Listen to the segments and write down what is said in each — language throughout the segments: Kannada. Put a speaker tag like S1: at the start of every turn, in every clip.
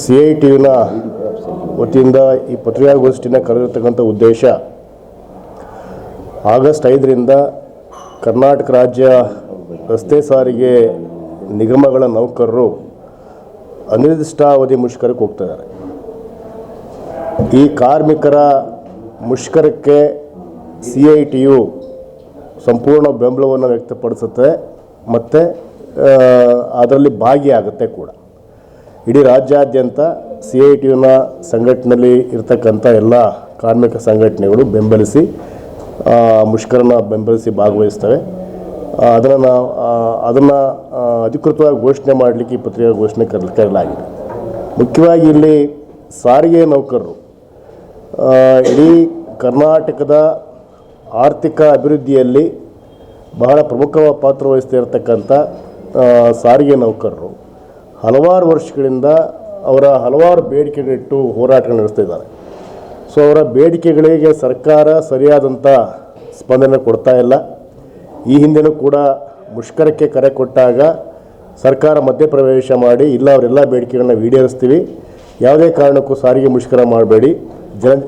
S1: ಸಿ ಐ ಟಿ ಯುನ ವತಿಯಿಂದ ಈ ಪತ್ರಿಕಾಗೋಷ್ಠಿನ ಕರೆದಿರ್ತಕ್ಕಂಥ ಉದ್ದೇಶ, ಆಗಸ್ಟ್ ಐದರಿಂದ ಕರ್ನಾಟಕ ರಾಜ್ಯ ರಸ್ತೆ ಸಾರಿಗೆ ನಿಗಮಗಳ ನೌಕರರು ಅನಿರ್ದಿಷ್ಟಾವಧಿ ಮುಷ್ಕರಕ್ಕೆ ಹೋಗ್ತಿದ್ದಾರೆ ಈ ಕಾರ್ಮಿಕರ ಮುಷ್ಕರಕ್ಕೆ ಸಿ ಐ ಟಿ ಯು ಸಂಪೂರ್ಣ ಬೆಂಬಲವನ್ನು ವ್ಯಕ್ತಪಡಿಸುತ್ತೆ, ಮತ್ತು ಅದರಲ್ಲಿ ಭಾಗಿಯಾಗುತ್ತೆ ಕೂಡ. ಇಡೀ ರಾಜ್ಯಾದ್ಯಂತ ಸಿ ಐ ಟಿ ಯುನ ಸಂಘಟನೆಯಲ್ಲಿ ಇರ್ತಕ್ಕಂಥ ಎಲ್ಲ ಕಾರ್ಮಿಕ ಸಂಘಟನೆಗಳು ಬೆಂಬಲಿಸಿ ಮುಷ್ಕರನ ಬೆಂಬಲಿಸಿ ಭಾಗವಹಿಸ್ತವೆ. ಅದನ್ನು ನಾವು ಅದನ್ನು ಅಧಿಕೃತವಾಗಿ ಘೋಷಣೆ ಮಾಡಲಿಕ್ಕೆ ಈ ಪತ್ರಿಕಾ ಘೋಷಣೆ ಕರ್, ಕರೆಯಲಾಗಿದೆ. ಮುಖ್ಯವಾಗಿ ಇಲ್ಲಿ ಸಾರಿಗೆ ನೌಕರರು ಇಡೀ ಕರ್ನಾಟಕದ ಆರ್ಥಿಕ ಅಭಿವೃದ್ಧಿಯಲ್ಲಿ ಬಹಳ ಪ್ರಮುಖ ಪಾತ್ರ ವಹಿಸ್ತಾ ಇರತಕ್ಕಂಥ ಸಾರಿಗೆ ನೌಕರರು ಹಲವಾರು ವರ್ಷಗಳಿಂದ ಅವರ ಹಲವಾರು ಬೇಡಿಕೆಗಳಿಟ್ಟು ಹೋರಾಟಗಳು ನಡೆಸ್ತಾ ಇದ್ದಾರೆ. ಸೊ ಅವರ ಬೇಡಿಕೆಗಳಿಗೆ ಸರ್ಕಾರ ಸರಿಯಾದಂಥ ಸ್ಪಂದನೆ ಕೊಡ್ತಾ ಇಲ್ಲ. ಈ ಹಿಂದೆನೂ ಕೂಡ ಮುಷ್ಕರಕ್ಕೆ ಕರೆ ಕೊಟ್ಟಾಗ ಸರ್ಕಾರ ಮಧ್ಯಪ್ರವೇಶ ಮಾಡಿ ಇಲ್ಲ, ಅವರೆಲ್ಲ ಬೇಡಿಕೆಗಳನ್ನ ಈಡೇರಿಸ್ತೀವಿ. ಯಾವುದೇ ಕಾರಣಕ್ಕೂ ಸಾರಿಗೆ ಮುಷ್ಕರ ಮಾಡಬೇಡಿ. ಜನ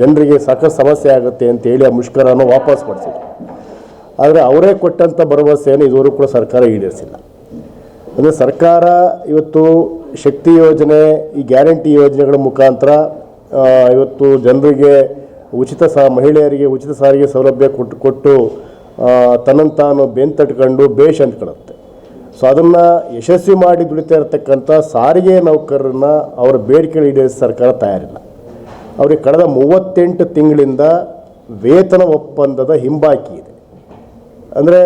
S1: ಜನರಿಗೆ ಸಾಕಷ್ಟು ಸಮಸ್ಯೆ ಆಗುತ್ತೆ ಅಂತೇಳಿ ಆ ಮುಷ್ಕರನ ವಾಪಸ್ ಪಡಿಸಿದ್ರು ಆದರೆ ಅವರೇ ಕೊಟ್ಟಂಥ ಭರವಸೆಯನ್ನು ಇದುವರೆಗೂ ಕೂಡ ಸರ್ಕಾರ ಈಡೇರಿಸಿಲ್ಲ. ಅಂದರೆ ಸರ್ಕಾರ ಇವತ್ತು ಶಕ್ತಿ ಯೋಜನೆ, ಈ ಗ್ಯಾರಂಟಿ ಯೋಜನೆಗಳ ಮುಖಾಂತರ ಇವತ್ತು ಜನರಿಗೆ ಉಚಿತ ಸಾ, ಮಹಿಳೆಯರಿಗೆ ಉಚಿತ ಸಾರಿಗೆ ಸೌಲಭ್ಯ ಕೊಟ್ಟು ಕೊಟ್ಟು ತನ್ನ ತನ್ನನ್ನು ತಾನು ಬೆಂತಟ್ಕೊಂಡು ಬೇಷ್ ಅಂದ್ಕೊಳ್ಳುತ್ತೆ ಸೊ ಅದನ್ನು ಯಶಸ್ವಿ ಮಾಡಿ ದುಡಿತಾ ಇರತಕ್ಕಂಥ ಸಾರಿಗೆ ನೌಕರರನ್ನ ಅವರ ಬೇಡಿಕೆ ಈಡೇರಿಸಿ ಸರ್ಕಾರ ತಯಾರಿಲ್ಲ. ಅವರಿಗೆ ಕಳೆದ ಮೂವತ್ತೆಂಟು ತಿಂಗಳಿಂದ ವೇತನ ಒಪ್ಪಂದದ ಹಿಂಬಾಕಿ ಇದೆ. ಅಂದರೆ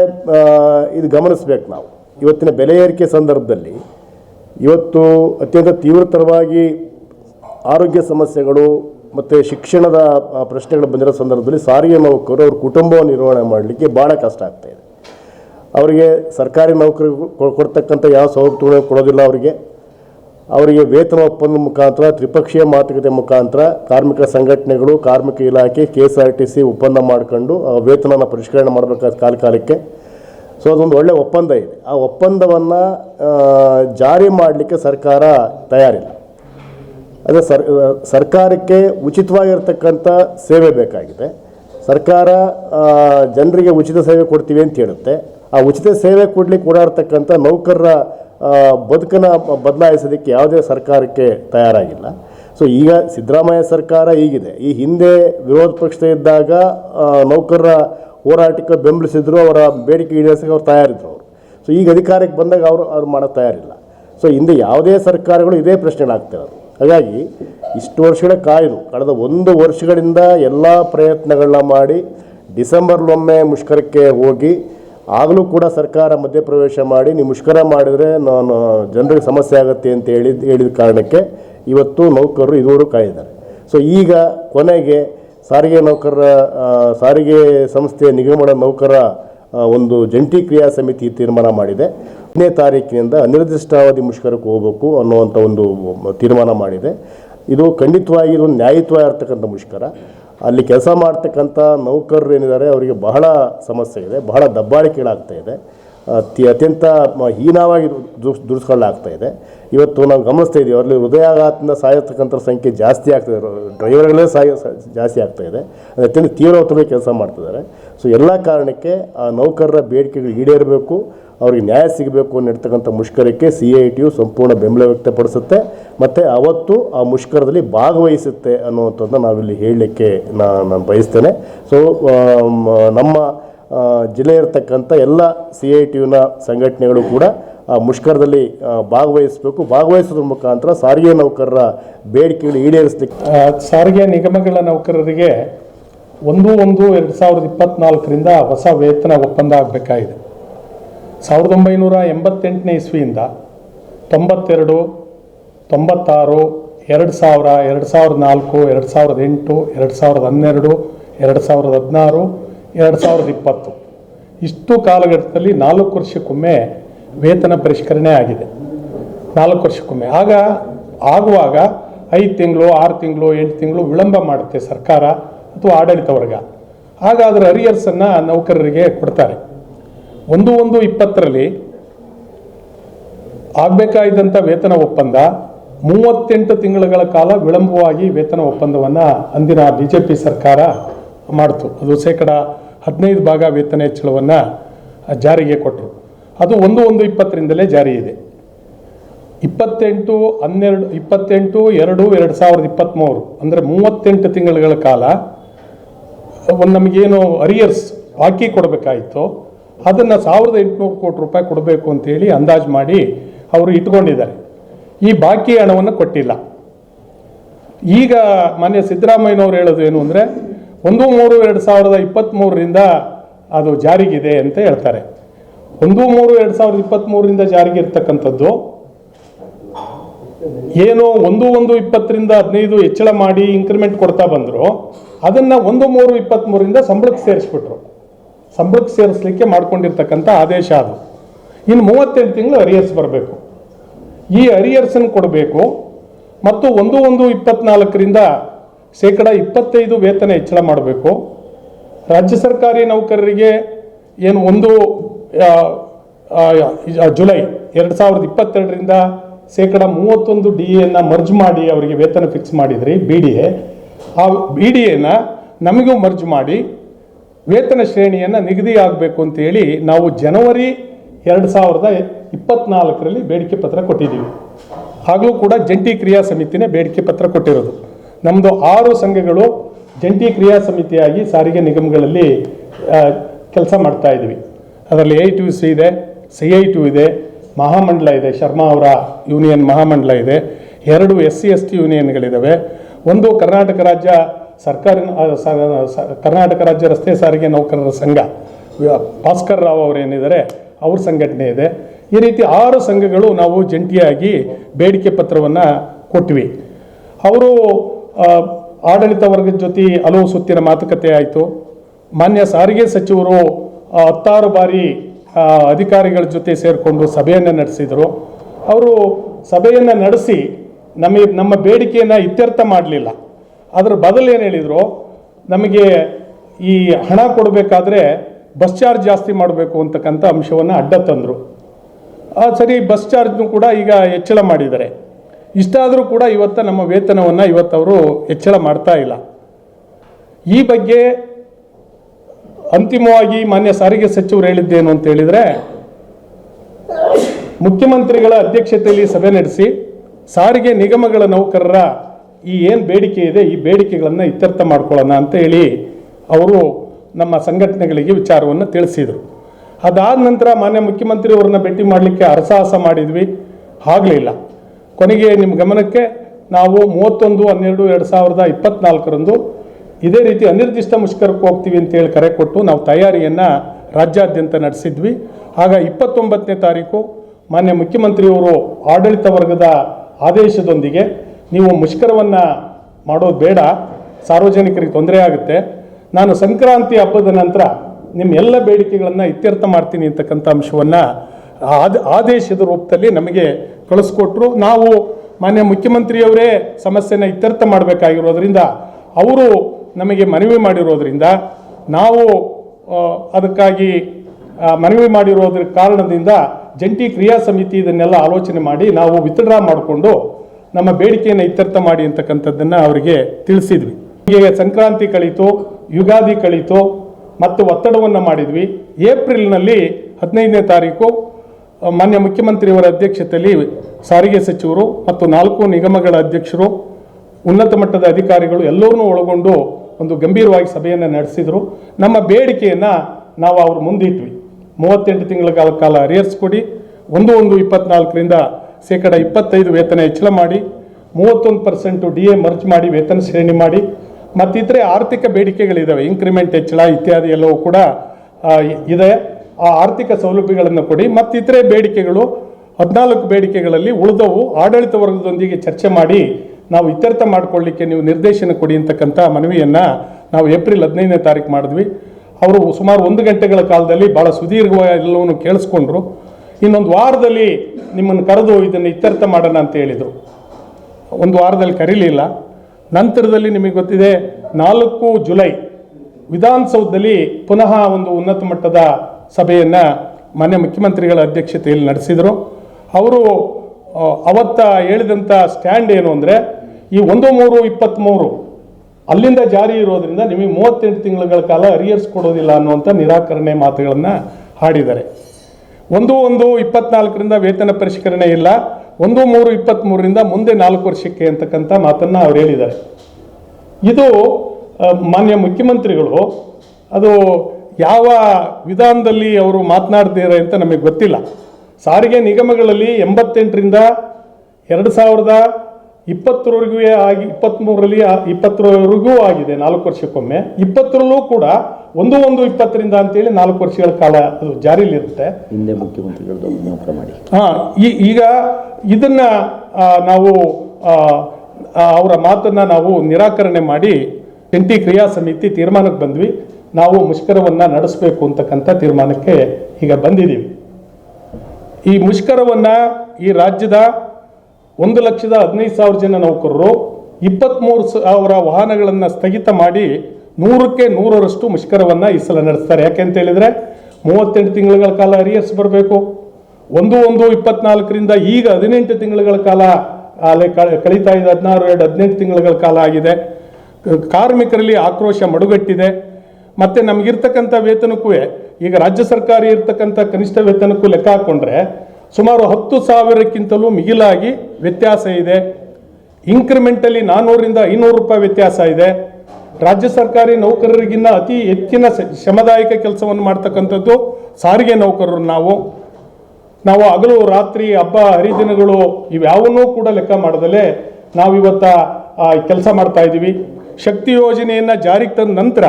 S1: ಇದು ಗಮನಿಸ್ಬೇಕು ನಾವು. ಇವತ್ತಿನ ಬೆಲೆ ಏರಿಕೆ ಸಂದರ್ಭದಲ್ಲಿ ಇವತ್ತು ಅತ್ಯಂತ ತೀವ್ರತರವಾಗಿ ಆರೋಗ್ಯ ಸಮಸ್ಯೆಗಳು ಮತ್ತು ಶಿಕ್ಷಣದ ಪ್ರಶ್ನೆಗಳು ಬಂದಿರೋ ಸಂದರ್ಭದಲ್ಲಿ ಸಾರಿಗೆ ನೌಕರರು ಅವ್ರ ಕುಟುಂಬವನ್ನು ನಿರ್ವಹಣೆ ಮಾಡಲಿಕ್ಕೆ ಭಾಳ ಕಷ್ಟ ಆಗ್ತಾಯಿದೆ ಅವರಿಗೆ ಸರ್ಕಾರಿ ನೌಕರಿ ಕೊಡ್ತಕ್ಕಂಥ ಯಾವ ಸೌಲಭ್ಯಗಳು ಕೊಡೋದಿಲ್ಲ ಅವರಿಗೆ. ಅವರಿಗೆ ವೇತನ ಒಪ್ಪಂದ ಮುಖಾಂತರ, ತ್ರಿಪಕ್ಷೀಯ ಮಾತುಕತೆ ಮುಖಾಂತರ ಕಾರ್ಮಿಕ ಸಂಘಟನೆಗಳು, ಕಾರ್ಮಿಕ ಇಲಾಖೆ, K S R T C ಒಪ್ಪಂದ ಮಾಡ್ಕೊಂಡು ವೇತನನ ಪರಿಷ್ಕರಣೆ ಮಾಡಬೇಕಾದ ಕಾಲ, ಕಾಲಕ್ಕೆ ಸೊ ಅದೊಂದು ಒಳ್ಳೆಯ ಒಪ್ಪಂದ ಇದೆ. ಆ ಒಪ್ಪಂದವನ್ನು ಜಾರಿ ಮಾಡಲಿಕ್ಕೆ ಸರ್ಕಾರ ತಯಾರಿಲ್ಲ. ಅದೇ ಸರ್ ಸರ್ಕಾರಕ್ಕೆ ಉಚಿತವಾಗಿರ್ತಕ್ಕಂಥ ಸೇವೆ ಬೇಕಾಗಿದೆ. ಸರ್ಕಾರ ಜನರಿಗೆ ಉಚಿತ ಸೇವೆ ಕೊಡ್ತೀವಿ ಅಂತ ಹೇಳುತ್ತೆ. ಆ ಉಚಿತ ಸೇವೆ ಕೊಡಲಿಕ್ಕೆ ಓಡಾಡ್ತಕ್ಕಂಥ ನೌಕರರ ಬದುಕನ್ನು ಬದಲಾಯಿಸೋದಕ್ಕೆ ಯಾವುದೇ ಸರ್ಕಾರಕ್ಕೆ ತಯಾರಾಗಿಲ್ಲ. ಸೊ ಈಗ ಸಿದ್ದರಾಮಯ್ಯ ಸರ್ಕಾರ ಈಗಿದೆ ಈ ಹಿಂದೆ ವಿರೋಧ ಪಕ್ಷದ ಇದ್ದಾಗ ನೌಕರರ ಹೋರಾಟಕ್ಕೆ ಬೆಂಬಲಿಸಿದ್ರು, ಅವರ ಬೇಡಿಕೆ ಈಡೇರಿಸೋಕೆ ಅವ್ರು ತಯಾರಿದ್ರು ಅವರು. ಸೊ ಈಗ ಅಧಿಕಾರಕ್ಕೆ ಬಂದಾಗ ಅವರು ಅವ್ರು ಮಾಡೋಕ್ಕೆ ತಯಾರಿಲ್ಲ. ಸೊ ಹಿಂದೆ ಯಾವುದೇ ಸರ್ಕಾರಗಳು ಇದೇ ಪ್ರಶ್ನೆಗಳಾಗ್ತಿರೋದು ಹಾಗಾಗಿ, ಇಷ್ಟು ವರ್ಷಗಳ ಕಾಯ್ದು, ಕಳೆದ ಒಂದು ವರ್ಷಗಳಿಂದ ಎಲ್ಲ ಪ್ರಯತ್ನಗಳನ್ನ ಮಾಡಿ, ಡಿಸೆಂಬರ್ಲೊಮ್ಮೆ ಮುಷ್ಕರಕ್ಕೆ ಹೋಗಿ, ಆಗಲೂ ಕೂಡ ಸರ್ಕಾರ ಮಧ್ಯಪ್ರವೇಶ ಮಾಡಿ, ನೀವು ಮುಷ್ಕರ ಮಾಡಿದರೆ ನಾನು, ಜನರಿಗೆ ಸಮಸ್ಯೆ ಆಗುತ್ತೆ ಅಂತ ಹೇಳಿದ ಹೇಳಿದ ಕಾರಣಕ್ಕೆ ಇವತ್ತು ನೌಕರರು ಇದುವರೆಗೂ ಕಾಯಿದ್ದಾರೆ ಸೊ ಈಗ ಕೊನೆಗೆ ಸಾರಿಗೆ ನೌಕರರ ಸಾರಿಗೆ ಸಂಸ್ಥೆಯ ನಿಗಮದ ನೌಕರ ಒಂದು ಜಂಟಿ ಕ್ರಿಯಾ ಸಮಿತಿ ತೀರ್ಮಾನ ಮಾಡಿದೆ. ಹತ್ತನೇ ತಾರೀಕಿನಿಂದ ಅನಿರ್ದಿಷ್ಟಾವಧಿ ಮುಷ್ಕರಕ್ಕೆ ಹೋಗಬೇಕು ಅನ್ನುವಂಥ ಒಂದು ತೀರ್ಮಾನ ಮಾಡಿದೆ. ಇದು ಖಂಡಿತವಾಗಿ ಇದು ನ್ಯಾಯಯುತವಾಗಿರ್ತಕ್ಕಂಥ ಮುಷ್ಕರ. ಅಲ್ಲಿ ಕೆಲಸ ಮಾಡ್ತಕ್ಕಂಥ ನೌಕರರು ಏನಿದ್ದಾರೆ, ಅವರಿಗೆ ಬಹಳ ಸಮಸ್ಯೆ ಇದೆ, ಬಹಳ ದಬ್ಬಾಳಿಕೆಗಳಾಗ್ತಾ ಇದೆ. ಅತಿ ಅತ್ಯಂತ ಹೀನವಾಗಿ ದುಡ್ಸ್ ದುರ್ಸ್ಕೊಳ್ಳಾಗ್ತಾ ಇದೆ. ಇವತ್ತು ನಾವು ಗಮನಿಸ್ತಾ ಇದ್ದೀವಿ ಅಲ್ಲಿ ಹೃದಯಾಘಾತದಿಂದ ಸಾಯತಕ್ಕಂಥ ಸಂಖ್ಯೆ ಜಾಸ್ತಿ ಆಗ್ತದೆ ಡ್ರೈವರ್ಗಳೇ ಸಾಯ ಜಾಸ್ತಿ ಆಗ್ತಾ ಇದೆ. ಅದು ಅತ್ಯಂತ ತೀವ್ರ ಒತ್ತಡ ಕೆಲಸ ಮಾಡ್ತಿದ್ದಾರೆ. ಸೊ, ಎಲ್ಲ ಕಾರಣಕ್ಕೆ ಆ ನೌಕರರ ಬೇಡಿಕೆಗಳು ಈಡೇರಬೇಕು, ಅವ್ರಿಗೆ ನ್ಯಾಯ ಸಿಗಬೇಕು ಅನ್ನಿರ್ತಕ್ಕಂಥ ಮುಷ್ಕರಕ್ಕೆ ಸಿ ಐ ಟಿಯು ಸಂಪೂರ್ಣ ಬೆಂಬಲ ವ್ಯಕ್ತಪಡಿಸುತ್ತೆ. ಮತ್ತು ಅವತ್ತು ಆ ಮುಷ್ಕರದಲ್ಲಿ ಭಾಗವಹಿಸುತ್ತೆ ಅನ್ನುವಂಥದ್ದನ್ನ ನಾವಿಲ್ಲಿ ಹೇಳಲಿಕ್ಕೆ ನಾನು ಬಯಸ್ತೇನೆ. ಸೊ ನಮ್ಮ ಜಿಲ್ಲೆ ಇರತಕ್ಕಂಥ ಎಲ್ಲ ಸಿ ಐ ಟಿ ಯುನ ಸಂಘಟನೆಗಳು ಕೂಡ ಮುಷ್ಕರದಲ್ಲಿ ಭಾಗವಹಿಸಬೇಕು. ಭಾಗವಹಿಸೋದ್ರ ಮುಖಾಂತರ ಸಾರಿಗೆ ನೌಕರರ ಬೇಡಿಕೆಗಳು ಈಡೇರಿಸಲಿಕ್ಕೆ
S2: ಸಾರಿಗೆ ನಿಗಮಗಳ ನೌಕರರಿಗೆ ಒಂದು ಒಂದು ಎರಡು ಸಾವಿರದ ಇಪ್ಪತ್ನಾಲ್ಕರಿಂದ ಹೊಸ ವೇತನ ಒಪ್ಪಂದ ಆಗಬೇಕಾಗಿದೆ. ಸಾವಿರದ ಒಂಬೈನೂರ ಎಂಬತ್ತೆಂಟನೇ ಇಸ್ವಿಯಿಂದ ತೊಂಬತ್ತೆರಡು, ತೊಂಬತ್ತಾರು, ಎರಡು ಸಾವಿರ, ಎರಡು ಸಾವಿರದ ನಾಲ್ಕು, ಎರಡು ಸಾವಿರದ ಎಂಟು, ಎರಡು ಸಾವಿರದ ಹನ್ನೆರಡು, ಎರಡು ಸಾವಿರದ ಹದಿನಾರು ಎರಡು ಸಾವಿರದ ಇಪ್ಪತ್ತು. ಇಷ್ಟು ಕಾಲಘಟ್ಟದಲ್ಲಿ ನಾಲ್ಕು ವರ್ಷಕ್ಕೊಮ್ಮೆ ವೇತನ ಪರಿಷ್ಕರಣೆ ಆಗಿದೆ. ನಾಲ್ಕು ವರ್ಷಕ್ಕೊಮ್ಮೆ. ಆಗ ಆಗುವಾಗ ಐದು ತಿಂಗಳು, ಆರು ತಿಂಗಳು, ಎಂಟು ತಿಂಗಳು ವಿಳಂಬ ಮಾಡುತ್ತೆ ಸರ್ಕಾರ ಅಥವಾ ಆಡಳಿತ ವರ್ಗ. ಆಗ ಅದರ ಅರಿಯರ್ಸನ್ನು ನೌಕರರಿಗೆ ಕೊಡ್ತಾರೆ. ಒಂದು ಒಂದು ಇಪ್ಪತ್ತರಲ್ಲಿ ಆಗಬೇಕಾಗಿದ್ದಂಥ ವೇತನ ಒಪ್ಪಂದ ಮೂವತ್ತೆಂಟು ತಿಂಗಳುಗಳ ಕಾಲ ವಿಳಂಬವಾಗಿ ವೇತನ ಒಪ್ಪಂದವನ್ನು ಅಂದಿನ ಬಿ ಜೆ ಪಿ ಸರ್ಕಾರ ಮಾಡಿತು. ಅದು ಶೇಕಡ ಹದಿನೈದು ಭಾಗ ವೇತನ ಹೆಚ್ಚಳವನ್ನು ಜಾರಿಗೆ ಕೊಟ್ಟರು ಅದು ಒಂದು ಒಂದು ಇಪ್ಪತ್ತರಿಂದಲೇ ಜಾರಿ ಇದೆ. ಇಪ್ಪತ್ತೆಂಟು ಹನ್ನೆರಡು, ಇಪ್ಪತ್ತೆಂಟು ಎರಡು ಎರಡು ಸಾವಿರದ ಇಪ್ಪತ್ತ್ಮೂರು ಅಂದರೆ ಮೂವತ್ತೆಂಟು ತಿಂಗಳುಗಳ ಕಾಲ, ಒಂದು ನಮಗೇನು ಅರಿಯರ್ಸ್ ಬಾಕಿ ಕೊಡಬೇಕಾಯಿತು, ಅದನ್ನು ಸಾವಿರದ ಎಂಟುನೂರು ಕೋಟಿ ರೂಪಾಯಿ ಕೊಡಬೇಕು ಅಂತೇಳಿ ಅಂದಾಜು ಮಾಡಿ ಅವರು ಇಟ್ಕೊಂಡಿದ್ದಾರೆ. ಈ ಬಾಕಿ ಹಣವನ್ನು ಕೊಟ್ಟಿಲ್ಲ. ಈಗ ಮಾನ್ಯ ಸಿದ್ದರಾಮಯ್ಯನವ್ರು ಹೇಳೋದು ಏನು ಅಂದರೆ ಒಂದು ಮೂರು ಎರಡು ಸಾವಿರದ ಇಪ್ಪತ್ತ್ಮೂರರಿಂದ ಅದು ಜಾರಿಗಿದೆ ಅಂತ ಹೇಳ್ತಾರೆ. ಒಂದು ಮೂರು ಎರಡು ಸಾವಿರದ ಇಪ್ಪತ್ತ್ಮೂರರಿಂದ ಜಾರಿಗೆ ಇರ್ತಕ್ಕಂಥದ್ದು ಏನು ಒಂದು ಒಂದು ಇಪ್ಪತ್ತರಿಂದ ಹದಿನೈದು ಹೆಚ್ಚಳ ಮಾಡಿ ಇನ್ಕ್ರಿಮೆಂಟ್ ಕೊಡ್ತಾ ಬಂದರು. ಅದನ್ನು ಒಂದು ಮೂರು ಇಪ್ಪತ್ತ್ಮೂರರಿಂದ ಸಂಬಳಕ್ಕೆ ಸೇರಿಸ್ಬಿಟ್ರು. ಸಂಬಳಕ್ಕೆ ಸೇರಿಸ್ಲಿಕ್ಕೆ ಮಾಡ್ಕೊಂಡಿರ್ತಕ್ಕಂಥ ಆದೇಶ ಅದು. ಇನ್ನು ಮೂವತ್ತೆಂಟು ತಿಂಗಳು ಅರಿಯರ್ಸ್ ಬರಬೇಕು. ಈ ಅರಿಯರ್ಸನ್ನು ಕೊಡಬೇಕು. ಮತ್ತು ಒಂದು ಒಂದು ಇಪ್ಪತ್ನಾಲ್ಕರಿಂದ ಶೇಕಡ ಇಪ್ಪತ್ತೈದು ವೇತನ ಹೆಚ್ಚಳ ಮಾಡಬೇಕು. ರಾಜ್ಯ ಸರ್ಕಾರಿ ನೌಕರರಿಗೆ ಏನು ಒಂದು ಜುಲೈ ಎರಡು ಸಾವಿರದ ಇಪ್ಪತ್ತೆರಡರಿಂದ ಶೇಕಡ ಮೂವತ್ತೊಂದು ಡಿ ಎನ್ನ ಮರ್ಜ್ ಮಾಡಿ ಅವರಿಗೆ ವೇತನ ಫಿಕ್ಸ್ ಮಾಡಿದ್ರಿ, ಬಿ ಡಿ ಎ. ಆ ಬಿ ಡಿ ಎನ ನಮಗೂ ಮರ್ಜ್ ಮಾಡಿ ವೇತನ ಶ್ರೇಣಿಯನ್ನು ನಿಗದಿ ಆಗಬೇಕು ಅಂತೇಳಿ ನಾವು ಜನವರಿ ಎರಡು ಸಾವಿರದ ಇಪ್ಪತ್ನಾಲ್ಕರಲ್ಲಿ ಬೇಡಿಕೆ ಪತ್ರ ಕೊಟ್ಟಿದ್ದೀವಿ. ಆಗಲೂ ಕೂಡ ಜಂಟಿ ಕ್ರಿಯಾ ಸಮಿತಿನೇ ಬೇಡಿಕೆ ಪತ್ರ ಕೊಟ್ಟಿರೋದು. ನಮ್ಮದು ಆರು ಸಂಘಗಳು ಜಂಟಿ ಕ್ರಿಯಾ ಸಮಿತಿಯಾಗಿ ಸಾರಿಗೆ ನಿಗಮಗಳಲ್ಲಿ ಕೆಲಸ ಮಾಡ್ತಾ ಇದ್ವಿ. ಅದರಲ್ಲಿ ಎ ಟು ಸಿ ಇದೆ ಸಿ ಐ ಟು ಇದೆ, ಮಹಾಮಂಡಲ ಇದೆ, ಶರ್ಮಾ ಅವರ ಯೂನಿಯನ್ ಮಹಾಮಂಡಲ ಇದೆ, ಎರಡು ಎಸ್ ಸಿ ಎಸ್ ಟಿ ಯೂನಿಯನ್ಗಳಿದ್ದಾವೆ ಒಂದು ಕರ್ನಾಟಕ ರಾಜ್ಯ ಸರ್ಕಾರಿ ಕರ್ನಾಟಕ ರಾಜ್ಯ ರಸ್ತೆ ಸಾರಿಗೆ ನೌಕರರ ಸಂಘ. ಭಾಸ್ಕರ್ ರಾವ್ ಅವರೇನಿದ್ದಾರೆ, ಅವ್ರ ಸಂಘಟನೆ ಇದೆ. ಈ ರೀತಿ ಆರು ಸಂಘಗಳು ನಾವು ಜಂಟಿಯಾಗಿ ಬೇಡಿಕೆ ಪತ್ರವನ್ನು ಕೊಟ್ವಿ. ಅವರು ಆಡಳಿತ ವರ್ಗದ ಜೊತೆ ಹಲವು ಸುತ್ತಿನ ಮಾತುಕತೆ ಆಯಿತು. ಮಾನ್ಯ ಸಾರಿಗೆ ಸಚಿವರು ಹತ್ತಾರು ಬಾರಿ ಅಧಿಕಾರಿಗಳ ಜೊತೆ ಸೇರಿಕೊಂಡು ಸಭೆಯನ್ನು ನಡೆಸಿದರು. ಅವರು ಸಭೆಯನ್ನು ನಡೆಸಿ ನಮಗೆ, ನಮ್ಮ ಬೇಡಿಕೆಯನ್ನು ಇತ್ಯರ್ಥ ಮಾಡಲಿಲ್ಲ. ಅದರ ಬದಲು ಏನು ಹೇಳಿದರು, ನಮಗೆ ಈ ಹಣ ಕೊಡಬೇಕಾದ್ರೆ ಬಸ್ ಚಾರ್ಜ್ ಜಾಸ್ತಿ ಮಾಡಬೇಕು ಅಂತಕ್ಕಂಥ ಅಂಶವನ್ನು ಅಡ್ಡ ತಂದರು. ಸರಿ, ಬಸ್ ಚಾರ್ಜ್ನು ಕೂಡ ಈಗ ಹೆಚ್ಚಳ ಮಾಡಿದ್ದಾರೆ. ಇಷ್ಟಾದರೂ ಕೂಡ ಇವತ್ತು ನಮ್ಮ ವೇತನವನ್ನು ಇವತ್ತವರು ಹೆಚ್ಚಳ ಮಾಡ್ತಾ ಇಲ್ಲ. ಈ ಬಗ್ಗೆ ಅಂತಿಮವಾಗಿ ಮಾನ್ಯ ಸಾರಿಗೆ ಸಚಿವರು ಹೇಳಿದ್ದೇನು ಅಂತ ಹೇಳಿದರೆ, ಮುಖ್ಯಮಂತ್ರಿಗಳ ಅಧ್ಯಕ್ಷತೆಯಲ್ಲಿ ಸಭೆ ನಡೆಸಿ ಸಾರಿಗೆ ನಿಗಮಗಳ ನೌಕರರ ಈ ಏನು ಬೇಡಿಕೆ ಇದೆ, ಈ ಬೇಡಿಕೆಗಳನ್ನು ಇತ್ಯರ್ಥ ಮಾಡ್ಕೊಳ್ಳೋಣ ಅಂತ ಹೇಳಿ ಅವರು ನಮ್ಮ ಸಂಘಟನೆಗಳಿಗೆ ವಿಚಾರವನ್ನು ತಿಳಿಸಿದರು. ಅದಾದ ನಂತರ ಮಾನ್ಯ ಮುಖ್ಯಮಂತ್ರಿಯವರನ್ನ ಭೇಟಿ ಮಾಡಲಿಕ್ಕೆ ಅರಸಾಹಸ ಮಾಡಿದ್ವಿ. ಆಗಲಿಲ್ಲ. ಕೊನೆಗೆ ನಿಮ್ಮ ಗಮನಕ್ಕೆ ನಾವು ಮೂವತ್ತೊಂದು, ಹನ್ನೆರಡು, ಎರಡು ಸಾವಿರದ ಇಪ್ಪತ್ನಾಲ್ಕರಂದು ಇದೇ ರೀತಿ ಅನಿರ್ದಿಷ್ಟ ಮುಷ್ಕರಕ್ಕೆ ಹೋಗ್ತೀವಿ ಅಂತೇಳಿ ಕರೆ ಕೊಟ್ಟು ನಾವು ತಯಾರಿಯನ್ನು ರಾಜ್ಯಾದ್ಯಂತ ನಡೆಸಿದ್ವಿ. ಆಗ ಇಪ್ಪತ್ತೊಂಬತ್ತನೇ ತಾರೀಕು ಮಾನ್ಯ ಮುಖ್ಯಮಂತ್ರಿಯವರು ಆಡಳಿತ ವರ್ಗದ ಆದೇಶದೊಂದಿಗೆ ನೀವು ಮುಷ್ಕರವನ್ನು ಮಾಡೋದು ಬೇಡ, ಸಾರ್ವಜನಿಕರಿಗೆ ತೊಂದರೆ ಆಗುತ್ತೆ. ನಾನು ಸಂಕ್ರಾಂತಿ ಹಬ್ಬದ ನಂತರ ನಿಮ್ಮ ಎಲ್ಲ ಬೇಡಿಕೆಗಳನ್ನು ಇತ್ಯರ್ಥ ಮಾಡ್ತೀನಿ ಅಂತಕ್ಕಂಥ ಅಂಶವನ್ನು ಆದ ಆದೇಶದ ರೂಪದಲ್ಲಿ ನಮಗೆ ಕಳಿಸ್ಕೊಟ್ರು. ನಾವು ಮಾನ್ಯ ಮುಖ್ಯಮಂತ್ರಿಯವರೇ ಸಮಸ್ಯೆನ ಇತ್ಯರ್ಥ ಮಾಡಬೇಕಾಗಿರೋದ್ರಿಂದ, ಅವರು ನಮಗೆ ಮನವಿ ಮಾಡಿರೋದ್ರಿಂದ, ನಾವು ಅದಕ್ಕಾಗಿ ಮನವಿ ಮಾಡಿರೋದ್ರ ಕಾರಣದಿಂದ ಜಂಟಿ ಕ್ರಿಯಾ ಸಮಿತಿ ಇದನ್ನೆಲ್ಲ ಆಲೋಚನೆ ಮಾಡಿ ನಾವು ವಿತ್ಡ್ರಾ ಮಾಡಿಕೊಂಡು ನಮ್ಮ ಬೇಡಿಕೆಯನ್ನು ಇತ್ಯರ್ಥ ಮಾಡಿ ಅಂತಕ್ಕಂಥದ್ದನ್ನು ಅವರಿಗೆ ತಿಳಿಸಿದ್ವಿ. ಹೀಗೆ ಸಂಕ್ರಾಂತಿ ಕಳೀತು, ಯುಗಾದಿ ಕಳೀತು, ಮತ್ತು ಒತ್ತಡವನ್ನು ಮಾಡಿದ್ವಿ. ಏಪ್ರಿಲ್ನಲ್ಲಿ ಹದಿನೈದನೇ ತಾರೀಕು ಮಾನ್ಯ ಮುಖ್ಯಮಂತ್ರಿಯವರ ಅಧ್ಯಕ್ಷತೆಯಲ್ಲಿ ಸಾರಿಗೆ ಸಚಿವರು ಮತ್ತು ನಾಲ್ಕು ನಿಗಮಗಳ ಅಧ್ಯಕ್ಷರು, ಉನ್ನತ ಮಟ್ಟದ ಅಧಿಕಾರಿಗಳು ಎಲ್ಲರನ್ನೂ ಒಳಗೊಂಡು ಒಂದು ಗಂಭೀರವಾಗಿ ಸಭೆಯನ್ನು ನಡೆಸಿದರು. ನಮ್ಮ ಬೇಡಿಕೆಯನ್ನು ನಾವು ಅವ್ರ ಮುಂದಿಟ್ವಿ ಮೂವತ್ತೆಂಟು ತಿಂಗಳ ಕಾಲ ಕಾಲ ಅರಿಯರ್ಸ್ ಕೊಡಿ, ಒಂದು ಒಂದು ಇಪ್ಪತ್ನಾಲ್ಕರಿಂದ ಶೇಕಡ ಇಪ್ಪತ್ತೈದು ವೇತನ ಹೆಚ್ಚಳ ಮಾಡಿ, ಮೂವತ್ತೊಂದು ಪರ್ಸೆಂಟು ಡಿ ಎ ಮರ್ಜ್ ಮಾಡಿ ವೇತನ ಶ್ರೇಣಿ ಮಾಡಿ, ಮತ್ತಿತರೆ ಆರ್ಥಿಕ ಬೇಡಿಕೆಗಳಿದ್ದಾವೆ ಇನ್ಕ್ರಿಮೆಂಟ್ ಹೆಚ್ಚಳ ಇತ್ಯಾದಿ ಎಲ್ಲವೂ ಕೂಡ ಇದೆ. ಆ ಆರ್ಥಿಕ ಸೌಲಭ್ಯಗಳನ್ನು ಕೊಡಿ ಮತ್ತಿತರೆ ಬೇಡಿಕೆಗಳು, ಹದಿನಾಲ್ಕು ಬೇಡಿಕೆಗಳಲ್ಲಿ ಉಳಿದವು, ಆಡಳಿತ ವರ್ಗದೊಂದಿಗೆ ಚರ್ಚೆ ಮಾಡಿ, ನಾವು ಇತ್ಯರ್ಥ ಮಾಡಿಕೊಳ್ಳಿಕ್ಕೆ ನೀವು ನಿರ್ದೇಶನ ಕೊಡಿ ಅಂತಕ್ಕಂಥ ಮನವಿಯನ್ನು ನಾವು ಏಪ್ರಿಲ್ ಹದಿನೈದನೇ ತಾರೀಕು ಮಾಡಿದ್ವಿ. ಅವರು ಸುಮಾರು ಒಂದು ಗಂಟೆಗಳ ಕಾಲದಲ್ಲಿ ಭಾಳ ಸುದೀರ್ಘವಾಗಿ ಎಲ್ಲವನ್ನು ಕೇಳಿಸ್ಕೊಂಡ್ರು. ಇನ್ನೊಂದು ವಾರದಲ್ಲಿ ನಿಮ್ಮನ್ನು ಕರೆದು ಇದನ್ನು ಇತ್ಯರ್ಥ ಮಾಡೋಣ ಅಂತ ಹೇಳಿದರು. ಒಂದು ವಾರದಲ್ಲಿ ಕರೀಲಿಲ್ಲ. ನಂತರದಲ್ಲಿ ನಿಮಗೆ ಗೊತ್ತಿದೆ, ನಾಲ್ಕು ಜುಲೈ ವಿಧಾನಸೌಧದಲ್ಲಿ ಪುನಃ ಒಂದು ಉನ್ನತ ಮಟ್ಟದ ಸಭೆಯನ್ನು ಮಾನ್ಯ ಮುಖ್ಯಮಂತ್ರಿಗಳ ಅಧ್ಯಕ್ಷತೆಯಲ್ಲಿ ನಡೆಸಿದರು. ಅವರು ಅವತ್ತ ಹೇಳಿದಂಥ ಸ್ಟ್ಯಾಂಡ್ ಏನು ಅಂದರೆ, ಈ ಒಂದು ಮೂರು ಇಪ್ಪತ್ತ್ಮೂರು ಅಲ್ಲಿಂದ ಜಾರಿ ಇರೋದರಿಂದ ನಿಮಗೆ ಮೂವತ್ತೆಂಟು ತಿಂಗಳ ಕಾಲ ಅರಿಯರ್ಸ್ ಕೊಡೋದಿಲ್ಲ ಅನ್ನುವಂಥ ನಿರಾಕರಣೆ ಮಾತುಗಳನ್ನು ಹಾಡಿದ್ದಾರೆ. ಒಂದು ಒಂದು ಇಪ್ಪತ್ನಾಲ್ಕರಿಂದ ವೇತನ ಪರಿಷ್ಕರಣೆ ಇಲ್ಲ. ಒಂದು ಮೂರು ಇಪ್ಪತ್ತ್ಮೂರರಿಂದ ಮುಂದೆ ನಾಲ್ಕು ವರ್ಷಕ್ಕೆ ಅಂತಕ್ಕಂಥ ಮಾತನ್ನು ಅವ್ರು ಹೇಳಿದ್ದಾರೆ. ಇದು ಮಾನ್ಯ ಮುಖ್ಯಮಂತ್ರಿಗಳು, ಅದು ಯಾವ ವಿಧಾನದಲ್ಲಿ ಅವರು ಮಾತನಾಡ್ತಿದ್ದಾರೆ ಅಂತ ನಮಗೆ ಗೊತ್ತಿಲ್ಲ. ಸಾರಿಗೆ ನಿಗಮಗಳಲ್ಲಿ ಎಂಬತ್ತೆಂಟರಿಂದ ಎರಡು ಸಾವಿರದ ಇಪ್ಪತ್ತರವರೆಗೂ ಆಗಿ ಇಪ್ಪತ್ತ್ಮೂರರಲ್ಲಿ ಇಪ್ಪತ್ತರವರೆಗೂ ಆಗಿದೆ ನಾಲ್ಕು ವರ್ಷಕ್ಕೊಮ್ಮೆ. ಇಪ್ಪತ್ತರಲ್ಲೂ ಕೂಡ ಒಂದು ಒಂದು ಇಪ್ಪತ್ತರಿಂದ ಅಂತೇಳಿ ನಾಲ್ಕು ವರ್ಷಗಳ ಕಾಲ ಅದು ಜಾರಿಯಲ್ಲಿರುತ್ತೆ.
S3: ಹಿಂದೆ ಮುಖ್ಯಮಂತ್ರಿಗಳು ನೇಮಕ ಮಾಡಿ.
S2: ಹಾ ಈ- ಈಗ ಇದನ್ನ ನಾವು ಅವರ ಮಾತನ್ನ ನಾವು ನಿರಾಕರಣೆ ಮಾಡಿ ಜಂಟಿ ಕ್ರಿಯಾ ಸಮಿತಿ ತೀರ್ಮಾನಕ್ಕೆ ಬಂದ್ವಿ. ನಾವು ಮುಷ್ಕರವನ್ನು ನಡೆಸಬೇಕು ಅಂತಕ್ಕಂಥ ತೀರ್ಮಾನಕ್ಕೆ ಈಗ ಬಂದಿದ್ದೀವಿ. ಈ ಮುಷ್ಕರವನ್ನು ಈ ರಾಜ್ಯದ ಒಂದು ಲಕ್ಷದ ಹದಿನೈದು ಸಾವಿರ ಜನ ನೌಕರರು ಇಪ್ಪತ್ತ್ಮೂರು ಸಾವಿರ ವಾಹನಗಳನ್ನು ಸ್ಥಗಿತ ಮಾಡಿ ನೂರಕ್ಕೆ ನೂರರಷ್ಟು ಮುಷ್ಕರವನ್ನು ಈ ಸಲ ನಡೆಸ್ತಾರೆ. ಯಾಕೆ ಅಂತ ಹೇಳಿದ್ರೆ ಮೂವತ್ತೆಂಟು ತಿಂಗಳ ಕಾಲ ಅರಿಯರ್ಸ್ ಬರಬೇಕು. ಒಂದು ಒಂದು ಇಪ್ಪತ್ನಾಲ್ಕರಿಂದ ಈಗ ಹದಿನೆಂಟು ತಿಂಗಳ ಕಾಲ ಅಲ್ಲೇ ಕ- ಕಳೀತಾ ಇದೆ ಹದಿನಾರು, ಎರಡು ಹದಿನೆಂಟು ತಿಂಗಳ ಕಾಲ ಆಗಿದೆ. ಕಾರ್ಮಿಕರಲ್ಲಿ ಆಕ್ರೋಶ ಮಡುಗಟ್ಟಿದೆ. ಮತ್ತೆ ನಮಗಿರ್ತಕ್ಕಂಥ ವೇತನಕ್ಕೂ ಈಗ ರಾಜ್ಯ ಸರ್ಕಾರಿ ಇರ್ತಕ್ಕಂಥ ಕನಿಷ್ಠ ವೇತನಕ್ಕೂ ಲೆಕ್ಕ ಹಾಕ್ಕೊಂಡ್ರೆ ಸುಮಾರು ಹತ್ತು ಸಾವಿರಕ್ಕಿಂತಲೂ ಮಿಗಿಲಾಗಿ ವ್ಯತ್ಯಾಸ ಇದೆ. ಇನ್ಕ್ರಿಮೆಂಟಲ್ಲಿ ನಾನ್ನೂರರಿಂದ ಐನೂರು ರೂಪಾಯಿ ವ್ಯತ್ಯಾಸ ಇದೆ. ರಾಜ್ಯ ಸರ್ಕಾರಿ ನೌಕರರಿಗಿನ್ನ ಅತಿ ಹೆಚ್ಚಿನ ಶ್ರಮದಾಯಕ ಕೆಲಸವನ್ನು ಮಾಡ್ತಕ್ಕಂಥದ್ದು ಸಾರಿಗೆ ನೌಕರರು ನಾವು. ನಾವು ಹಗಲು, ರಾತ್ರಿ, ಹಬ್ಬ, ಹರಿದಿನಗಳು ಇವ್ಯಾವನ್ನೂ ಕೂಡ ಲೆಕ್ಕ ಮಾಡದಲ್ಲೇ ನಾವಿವತ್ತ ಕೆಲಸ ಮಾಡ್ತಾ ಇದ್ದೀವಿ ಶಕ್ತಿ ಯೋಜನೆಯನ್ನು ಜಾರಿಗೆ ತಂದ ನಂತರ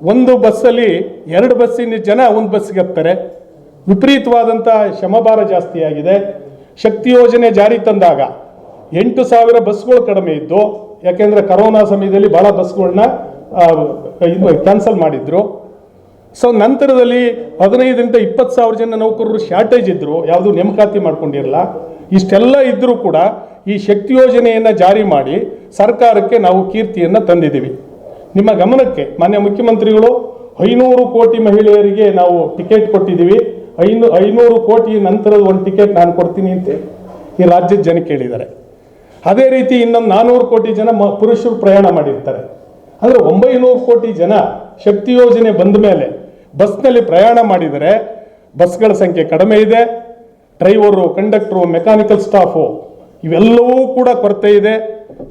S2: ಒಂದು ಬಸ್ಸಲ್ಲಿ ಎರಡು ಬಸ್ಸಿನ ಜನ ಒಂದು ಬಸ್ಸಿಗೆ ಹತ್ತಾರೆ ವಿಪರೀತವಾದಂಥ ಶ್ರಮಭಾರ ಜಾಸ್ತಿಯಾಗಿದೆ ಶಕ್ತಿ ಯೋಜನೆ ಜಾರಿ ತಂದಾಗ ಎಂಟು ಸಾವಿರ ಬಸ್ಗಳು ಕಡಿಮೆ ಇದ್ದು, ಯಾಕೆಂದರೆ ಕರೋನಾ ಸಮಯದಲ್ಲಿ ಭಾಳ ಬಸ್ಗಳನ್ನ ಕ್ಯಾನ್ಸಲ್ ಮಾಡಿದ್ರು. ಸೊ ನಂತರದಲ್ಲಿ ಹದಿನೈದರಿಂದ ಇಪ್ಪತ್ತು ಸಾವಿರ ಜನ ನೌಕರರು ಶಾರ್ಟೇಜ್ ಇದ್ದರು ಯಾವುದು ನೇಮಕಾತಿ ಮಾಡ್ಕೊಂಡಿರಲ್ಲ. ಇಷ್ಟೆಲ್ಲ ಇದ್ದರೂ ಕೂಡ ಈ ಶಕ್ತಿ ಯೋಜನೆಯನ್ನು ಜಾರಿ ಮಾಡಿ ಸರ್ಕಾರಕ್ಕೆ ನಾವು ಕೀರ್ತಿಯನ್ನು ತಂದಿದ್ದೀವಿ. ನಿಮ್ಮ ಗಮನಕ್ಕೆ ಮಾನ್ಯ ಮುಖ್ಯಮಂತ್ರಿಗಳು, ಐನೂರು ಕೋಟಿ ಮಹಿಳೆಯರಿಗೆ ನಾವು ಟಿಕೆಟ್ ಕೊಟ್ಟಿದ್ದೀವಿ. ಐನೂ ಐನೂರು ಕೋಟಿ ನಂತರದ ಒಂದು ಟಿಕೆಟ್ ನಾನು ಕೊಡ್ತೀನಿ ಅಂತ ಈ ರಾಜ್ಯದ ಜನ ಕೇಳಿದ್ದಾರೆ. ಅದೇ ರೀತಿ ಇನ್ನೊಂದು ನಾನ್ನೂರು ಕೋಟಿ ಜನ ಮ ಪುರುಷರು ಪ್ರಯಾಣ ಮಾಡಿರ್ತಾರೆ. ಅಂದರೆ ಒಂಬೈನೂರು ಕೋಟಿ ಜನ ಶಕ್ತಿ ಯೋಜನೆ ಬಂದ ಮೇಲೆ ಬಸ್ನಲ್ಲಿ ಪ್ರಯಾಣ ಮಾಡಿದರೆ ಬಸ್ಗಳ ಸಂಖ್ಯೆ ಕಡಿಮೆ ಇದೆ. ಡ್ರೈವರು, ಕಂಡಕ್ಟ್ರು, ಮೆಕ್ಯಾನಿಕಲ್ ಸ್ಟಾಫು ಇವೆಲ್ಲವೂ ಕೂಡ ಕೊರತೆ ಇದೆ.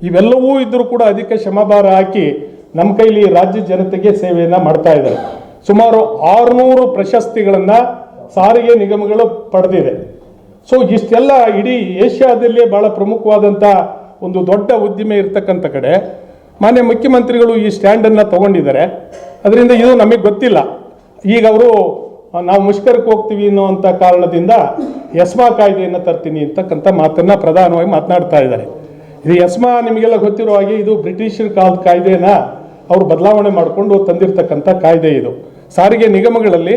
S2: ಇವೆಲ್ಲವೂ ಇದ್ದರೂ ಕೂಡ ಅಧಿಕ ಶ್ರಮಭಾರ ಹಾಕಿ ನಮ್ಮ ಕೈಲಿ ರಾಜ್ಯ ಜನತೆಗೆ ಸೇವೆಯನ್ನು ಮಾಡ್ತಾ ಇದ್ದಾರೆ. ಸುಮಾರು ಆರುನೂರು ಪ್ರಶಸ್ತಿಗಳನ್ನು ಸಾರಿಗೆ ನಿಗಮಗಳು ಪಡೆದಿದೆ. ಸೊ ಇಷ್ಟೆಲ್ಲ ಇಡೀ ಏಷ್ಯಾದಲ್ಲೇ ಬಹಳ ಪ್ರಮುಖವಾದಂಥ ಒಂದು ದೊಡ್ಡ ಉದ್ದಿಮೆ ಇರ್ತಕ್ಕಂಥ ಕಡೆ ಮಾನ್ಯ ಮುಖ್ಯಮಂತ್ರಿಗಳು ಈ ಸ್ಟ್ಯಾಂಡನ್ನು ತಗೊಂಡಿದ್ದಾರೆ. ಅದರಿಂದ ಇದು ನಮಗೆ ಗೊತ್ತಿಲ್ಲ. ಈಗ ಅವರು ನಾವು ಮುಷ್ಕರಕ್ಕೆ ಹೋಗ್ತೀವಿ ಅನ್ನೋವಂಥ ಕಾರಣದಿಂದ ಯಸ್ಮಾ ಕಾಯ್ದೆಯನ್ನು ತರ್ತೀನಿ ಅಂತಕ್ಕಂಥ ಮಾತನ್ನು ಪ್ರಧಾನವಾಗಿ ಮಾತನಾಡ್ತಾ ಇದ್ದಾರೆ. ಇದು ಯಸ್ಮಾ ನಿಮಗೆಲ್ಲ ಗೊತ್ತಿರೋ ಹಾಗೆ ಇದು ಬ್ರಿಟಿಷರ ಕಾಲದ ಕಾಯ್ದೆನ ಅವರು ಬದಲಾವಣೆ ಮಾಡಿಕೊಂಡು ತಂದಿರತಕ್ಕಂಥ ಕಾಯ್ದೆ ಇದು. ಸಾರಿಗೆ ನಿಗಮಗಳಲ್ಲಿ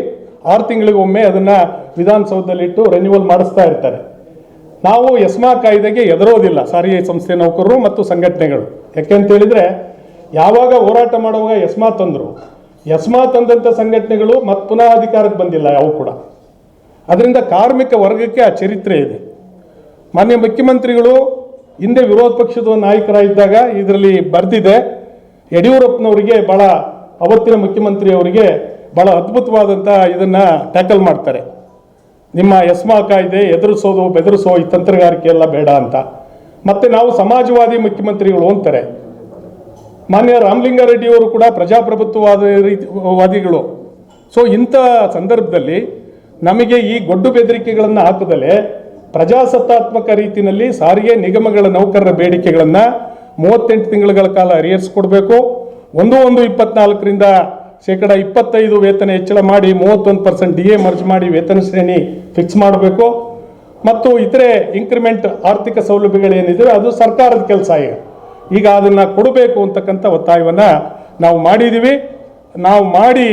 S2: ಆರು ತಿಂಗಳಿಗೊಮ್ಮೆ ಅದನ್ನು ವಿಧಾನಸೌಧದಲ್ಲಿಟ್ಟು ರೆನ್ಯೂವಲ್ ಮಾಡಿಸ್ತಾ ಇರ್ತಾರೆ. ನಾವು ಎಸ್ಮಾ ಕಾಯ್ದೆಗೆ ಎದರೋದಿಲ್ಲ ಸಾರಿಗೆ ಸಂಸ್ಥೆ ನೌಕರರು ಮತ್ತು ಸಂಘಟನೆಗಳು. ಯಾಕೆ ಅಂತ ಹೇಳಿದ್ರೆ, ಯಾವಾಗ ಹೋರಾಟ ಮಾಡುವಾಗ ಎಸ್ಮಾ ತಂದರು. ಎಸ್ಮಾ ತಂದಂಥ ಸಂಘಟನೆಗಳು ಮತ್ತು ಪುನಃ ಅಧಿಕಾರಕ್ಕೆ ಬಂದಿಲ್ಲ, ಯಾವ ಕೂಡ. ಅದರಿಂದ ಕಾರ್ಮಿಕ ವರ್ಗಕ್ಕೆ ಆ ಚರಿತ್ರೆ ಇದೆ. ಮಾನ್ಯ ಮುಖ್ಯಮಂತ್ರಿಗಳು ಹಿಂದೆ ವಿರೋಧ ಪಕ್ಷದ ನಾಯಕರಾಗಿದ್ದಾಗ ಇದರಲ್ಲಿ ಬರೆದಿದೆ. ಯಡಿಯೂರಪ್ಪನವರಿಗೆ ಭಾಳ ಅವತ್ತಿನ ಮುಖ್ಯಮಂತ್ರಿಯವರಿಗೆ ಭಾಳ ಅದ್ಭುತವಾದಂಥ ಇದನ್ನು ಟ್ಯಾಕಲ್ ಮಾಡ್ತಾರೆ. ನಿಮ್ಮ ಎಸ್ಮಾ ಕಾಯ್ದೆ ಎದುರಿಸೋದು, ಬೆದರಿಸೋ ಈ ತಂತ್ರಗಾರಿಕೆ ಎಲ್ಲ ಬೇಡ ಅಂತ. ಮತ್ತೆ ನಾವು ಸಮಾಜವಾದಿ ಮುಖ್ಯಮಂತ್ರಿಗಳು ಅಂತಾರೆ. ಮಾನ್ಯ ರಾಮಲಿಂಗಾರೆಡ್ಡಿಯವರು ಕೂಡ ಪ್ರಜಾಪ್ರಭುತ್ವವಾದ ರೀತಿ, ವಾದಿಗಳು. ಸೊ ಇಂಥ ಸಂದರ್ಭದಲ್ಲಿ ನಮಗೆ ಈ ಗೊಡ್ಡು ಬೆದರಿಕೆಗಳನ್ನು ಹಾಕದಲೇ ಪ್ರಜಾಸತ್ತಾತ್ಮಕ ರೀತಿಯಲ್ಲಿ ಸಾರಿಗೆ ನಿಗಮಗಳ ನೌಕರರ ಬೇಡಿಕೆಗಳನ್ನು ಮೂವತ್ತೆಂಟು ತಿಂಗಳುಗಳ ಕಾಲ ಅರಿಯರ್ಸ್ ಕೊಡಬೇಕು. ಒಂದು ಒಂದು ಇಪ್ಪತ್ನಾಲ್ಕರಿಂದ ಶೇಕಡ ಇಪ್ಪತ್ತೈದು ವೇತನ ಹೆಚ್ಚಳ ಮಾಡಿ ಮೂವತ್ತೊಂದು ಪರ್ಸೆಂಟ್ ಡಿ ಎ ಮರ್ಜ್ ಮಾಡಿ ವೇತನ ಶ್ರೇಣಿ ಫಿಕ್ಸ್ ಮಾಡಬೇಕು. ಮತ್ತು ಇತರೆ ಇಂಕ್ರಿಮೆಂಟ್ ಆರ್ಥಿಕ ಸೌಲಭ್ಯಗಳೇನಿದೆ ಅದು ಸರ್ಕಾರದ ಕೆಲಸ ಈಗ. ಈಗ ಅದನ್ನು ಕೊಡಬೇಕು ಅಂತಕ್ಕಂಥ ಒತ್ತಾಯವನ್ನು ನಾವು ಮಾಡಿದ್ದೀವಿ ನಾವು ಮಾಡಿ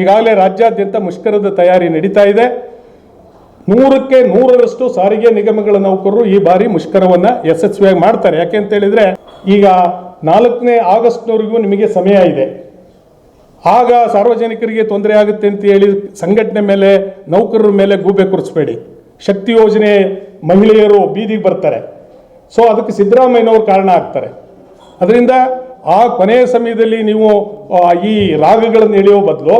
S2: ಈಗಾಗಲೇ ರಾಜ್ಯಾದ್ಯಂತ ಮುಷ್ಕರದ ತಯಾರಿ ನಡೀತಾ ಇದೆ. ನೂರಕ್ಕೆ ನೂರರಷ್ಟು ಸಾರಿಗೆ ನಿಗಮಗಳ ನೌಕರರು ಈ ಬಾರಿ ಮುಷ್ಕರವನ್ನ ಯಶಸ್ವಿಯಾಗಿ ಮಾಡ್ತಾರೆ. ಯಾಕೆ ಅಂತ ಹೇಳಿದ್ರೆ, ಈಗ ನಾಲ್ಕನೇ ಆಗಸ್ಟ್ನವರೆಗೂ ನಿಮಗೆ ಸಮಯ ಇದೆ. ಆಗ ಸಾರ್ವಜನಿಕರಿಗೆ ತೊಂದರೆ ಆಗುತ್ತೆ ಅಂತ ಹೇಳಿ ಸಂಘಟನೆ ಮೇಲೆ, ನೌಕರರ ಮೇಲೆ ಗೂಬೆ ಕುರಿಸ್ಬೇಡಿ. ಶಕ್ತಿ ಯೋಜನೆ ಮಹಿಳೆಯರು ಬೀದಿಗೆ ಬರ್ತಾರೆ. ಸೊ ಅದಕ್ಕೆ ಸಿದ್ದರಾಮಯ್ಯನವರು ಕಾರಣ ಆಗ್ತಾರೆ. ಅದರಿಂದ ಆ ಕೊನೆಯ ಸಮಯದಲ್ಲಿ ನೀವು ಈ ರಾಗಗಳನ್ನು ಎಳೆಯೋ ಬದಲು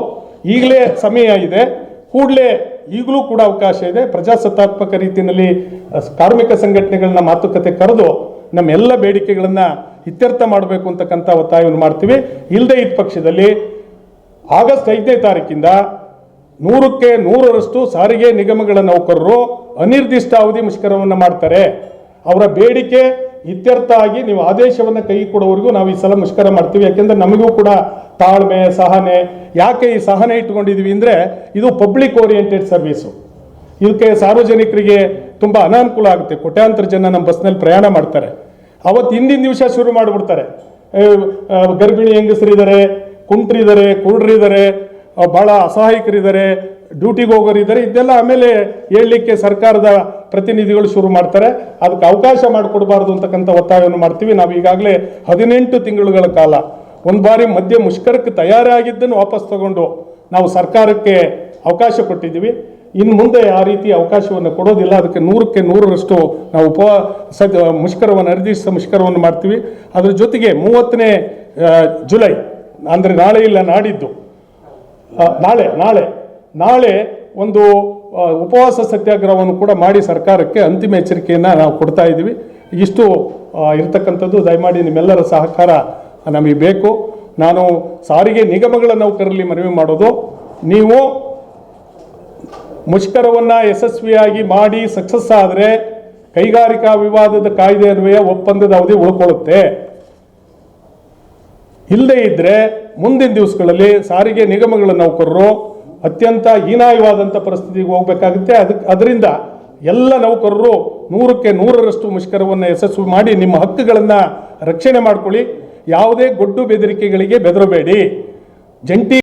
S2: ಈಗಲೇ ಸಮಯ ಇದೆ. ಕೂಡಲೇ ಈಗಲೂ ಕೂಡ ಅವಕಾಶ ಇದೆ. ಪ್ರಜಾಸತ್ತಾತ್ಮಕ ರೀತಿಯಲ್ಲಿ ಕಾರ್ಮಿಕ ಸಂಘಟನೆಗಳನ್ನ ಮಾತುಕತೆ ಕರೆದು ನಮ್ಮೆಲ್ಲ ಬೇಡಿಕೆಗಳನ್ನು ಇತ್ಯರ್ಥ ಮಾಡಬೇಕು ಅಂತಕ್ಕಂಥ ಒತ್ತಾಯವನ್ನು ಮಾಡ್ತೀವಿ. ಇಲ್ಲದೆ ಇದ್ದ ಪಕ್ಷದಲ್ಲಿ ಆಗಸ್ಟ್ ಐದನೇ ತಾರೀಕಿಂದ ನೂರಕ್ಕೆ ನೂರರಷ್ಟು ಸಾರಿಗೆ ನಿಗಮಗಳ ನೌಕರರು ಅನಿರ್ದಿಷ್ಟ ಅವಧಿ ಮುಷ್ಕರವನ್ನು ಮಾಡ್ತಾರೆ. ಅವರ ಬೇಡಿಕೆ ಇತ್ಯರ್ಥ ಆಗಿ ನೀವು ಆದೇಶವನ್ನು ಕೈ ಕೊಡೋವರೆಗೂ ನಾವು ಈ ಸಲ ಮುಷ್ಕರ ಮಾಡ್ತೀವಿ. ಯಾಕೆಂದ್ರೆ ನಮಗೂ ಕೂಡ ತಾಳ್ಮೆ, ಸಹನೆ, ಯಾಕೆ ಈ ಸಹನೆ ಇಟ್ಕೊಂಡಿದೀವಿ ಅಂದರೆ ಇದು ಪಬ್ಲಿಕ್ ಓರಿಯೆಂಟೆಡ್ ಸರ್ವೀಸು ಇದಕ್ಕೆ ಸಾರ್ವಜನಿಕರಿಗೆ ತುಂಬ ಅನಾನುಕೂಲ ಆಗುತ್ತೆ. ಕೋಟ್ಯಾಂತರ ಜನ ನಮ್ಮ ಬಸ್ನಲ್ಲಿ ಪ್ರಯಾಣ ಮಾಡ್ತಾರೆ. ಅವತ್ತು ಹಿಂದಿನ ದಿವಸ ಶುರು ಮಾಡಿಬಿಡ್ತಾರೆ. ಗರ್ಭಿಣಿ ಹೆಂಗಸರಿದ್ದಾರೆ ಕುಂಟ್ರಿದ್ದಾರೆ ಕುರುಡ್ರಿದ್ದಾರೆ ಭಾಳ ಅಸಹಾಯಕರಿದ್ದಾರೆ ಡ್ಯೂಟಿಗೆ ಹೋಗೋರಿದ್ದಾರೆ, ಇದೆಲ್ಲ ಆಮೇಲೆ ಹೇಳಲಿಕ್ಕೆ ಸರ್ಕಾರದ ಪ್ರತಿನಿಧಿಗಳು ಶುರು ಮಾಡ್ತಾರೆ. ಅದಕ್ಕೆ ಅವಕಾಶ ಮಾಡಿಕೊಡಬಾರ್ದು ಅಂತಕ್ಕಂಥ ಒತ್ತಾಯವನ್ನು ಮಾಡ್ತೀವಿ. ನಾವು ಈಗಾಗಲೇ ಹದಿನೆಂಟು ತಿಂಗಳುಗಳ ಕಾಲ ಒಂದು ಬಾರಿ ಮಧ್ಯ ಮುಷ್ಕರಕ್ಕೆ ತಯಾರಾಗಿದ್ದನ್ನು ವಾಪಸ್ ತಗೊಂಡು ನಾವು ಸರ್ಕಾರಕ್ಕೆ ಅವಕಾಶ ಕೊಟ್ಟಿದ್ದೀವಿ. ಇನ್ನು ಮುಂದೆ ಆ ರೀತಿ ಅವಕಾಶವನ್ನು ಕೊಡೋದಿಲ್ಲ. ಅದಕ್ಕೆ ನೂರಕ್ಕೆ ನೂರರಷ್ಟು ನಾವು ಉಪ ಸ ಮುಷ್ಕರವನ್ನು, ನಿರ್ದಿಷ್ಟ ಮುಷ್ಕರವನ್ನು ಮಾಡ್ತೀವಿ. ಅದರ ಜೊತೆಗೆ ಮೂವತ್ತನೇ ಜುಲೈ, ಅಂದರೆ ನಾಳೆ ಇಲ್ಲ, ನಾಡಿದ್ದು. ನಾಳೆ ನಾಳೆ. ನಾಳೆ ಒಂದು ಉಪವಾಸ ಸತ್ಯಾಗ್ರಹವನ್ನು ಕೂಡ ಮಾಡಿ ಸರ್ಕಾರಕ್ಕೆ ಅಂತಿಮ ಎಚ್ಚರಿಕೆಯನ್ನು ನಾವು ಕೊಡ್ತಾ ಇದ್ದೀವಿ. ಇಷ್ಟು ಇರತಕ್ಕಂಥದ್ದು. ದಯಮಾಡಿ ನಿಮ್ಮೆಲ್ಲರ ಸಹಕಾರ ನಮಗೆ ಬೇಕು. ನಾನು ಸಾರಿಗೆ ನಿಗಮಗಳ ನೌಕರರಲ್ಲಿ ಮನವಿ ಮಾಡೋದು. ನೀವು ಮುಷ್ಕರವನ್ನು ಯಶಸ್ವಿಯಾಗಿ ಮಾಡಿ ಸಕ್ಸಸ್ ಆದರೆ ಕೈಗಾರಿಕಾ ವಿವಾದದ ಕಾಯ್ದೆ ಅನ್ವಯ ಒಪ್ಪಂದದ ಅವಧಿ ಉಳ್ಕೊಳ್ಳುತ್ತೆ. ಇಲ್ಲದೇ ಇದ್ದರೆ ಮುಂದಿನ ದಿವಸಗಳಲ್ಲಿ ಸಾರಿಗೆ ನಿಗಮಗಳ ನೌಕರರು ಅತ್ಯಂತ ಹೀನಾಯವಾದಂಥ ಪರಿಸ್ಥಿತಿಗೆ ಹೋಗಬೇಕಾಗುತ್ತೆ. ಅದಕ್ಕೆ ಅದರಿಂದ ಎಲ್ಲ ನೌಕರರು ನೂರಕ್ಕೆ ನೂರರಷ್ಟು ಮುಷ್ಕರವನ್ನು ಯಶಸ್ವಿ ಮಾಡಿ ನಿಮ್ಮ ಹಕ್ಕುಗಳನ್ನು ರಕ್ಷಣೆ ಮಾಡ್ಕೊಳ್ಳಿ. ಯಾವುದೇ ಗೊಡ್ಡು ಬೆದರಿಕೆಗಳಿಗೆ ಬೆದರಬೇಡಿ. ಜಂಟಿ